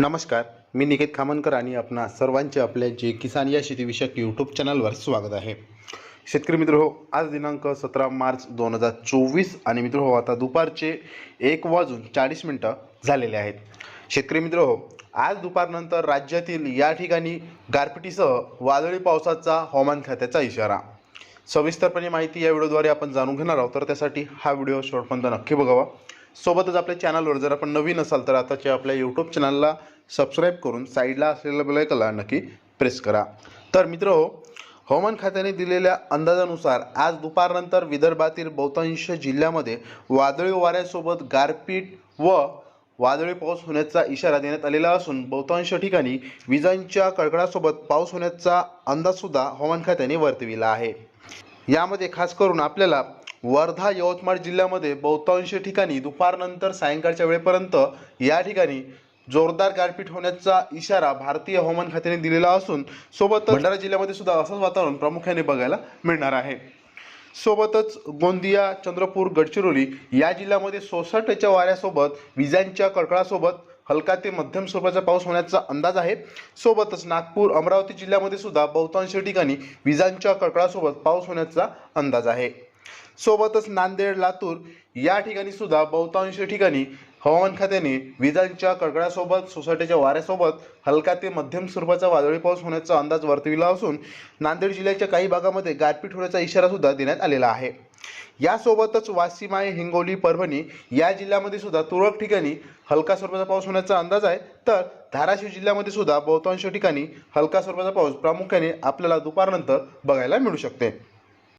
नमस्कार मी निकेत खामनकर आणि आपणा सर्वांचे आपल्या जे किसान या शेतीविषयक यूट्यूब चॅनलवर स्वागत आहे. शेतकरी मित्र हो आज दिनांक सतरा मार्च दोन हजार चोवीस आणि मित्र हो आता दुपारचे एक वाजून चाळीस मिनटं झालेले आहेत. शेतकरी मित्र हो आज दुपारनंतर राज्यातील या ठिकाणी गारपिटीसह वादळी पावसाचा हवामान खात्याचा इशारा. सविस्तरपणे माहिती या व्हिडिओद्वारे आपण जाणून घेणार आहोत तर त्यासाठी हा व्हिडिओ शेवटपर्यंत नक्की बघावा. सोबतच आपल्या चॅनलवर जर आपण नवीन असाल तर आताच्या आपल्या यूट्यूब चॅनलला सबस्क्राईब करून साईडला असलेल्या बेलायकला नक्की प्रेस करा. तर मित्र हो हवामान खात्याने दिलेल्या अंदाजानुसार आज दुपारनंतर विदर्भातील बहुतांश जिल्ह्यामध्ये वादळी वाऱ्यासोबत गारपीट व वादळी पाऊस होण्याचा इशारा देण्यात आलेला असून बहुतांश ठिकाणी विजांच्या कडकडासोबत पाऊस होण्याचा अंदाजसुद्धा हवामान खात्याने वर्तविला आहे. यामध्ये खास करून आपल्याला वर्धा यवतमाळ जिल्ह्यामध्ये बहुतांश ठिकाणी दुपारनंतर सायंकाळच्या वेळेपर्यंत या ठिकाणी जोरदार गारपीट होण्याचा इशारा भारतीय हवामान खात्याने दिलेला असून सोबतच भंडारा जिल्ह्यामध्ये सुद्धा असंच वातावरण प्रामुख्याने बघायला मिळणार आहे. सोबतच गोंदिया चंद्रपूर गडचिरोली या जिल्ह्यामध्ये सोसाट्याच्या वाऱ्यासोबत विजांच्या कडकडासोबत हलका ते मध्यम स्वरूपाचा पाऊस होण्याचा अंदाज आहे. सोबतच नागपूर अमरावती जिल्ह्यामध्ये सुद्धा बहुतांश ठिकाणी विजांच्या कडकडासोबत पाऊस होण्याचा अंदाज आहे. सोबतच नांदेड लातूर या ठिकाणी सुद्धा बहुतांश ठिकाणी हवामान खात्याने विजांच्या कडकडासोबत सोसाट्याच्या वाऱ्यासोबत हलका ते मध्यम स्वरूपाचा वादळी पाऊस होण्याचा अंदाज वर्तविला असून नांदेड जिल्ह्याच्या काही भागामध्ये गारपीट होण्याचा इशारा सुद्धा देण्यात आलेला आहे. यासोबतच वाशिमाय हिंगोली परभणी या जिल्ह्यामध्ये सुद्धा तुरळक ठिकाणी हलका स्वरूपाचा पाऊस होण्याचा अंदाज आहे. तर धाराशिव जिल्ह्यामध्ये सुद्धा बहुतांश ठिकाणी हलका स्वरूपाचा पाऊस प्रामुख्याने आपल्याला दुपारनंतर बघायला मिळू शकते.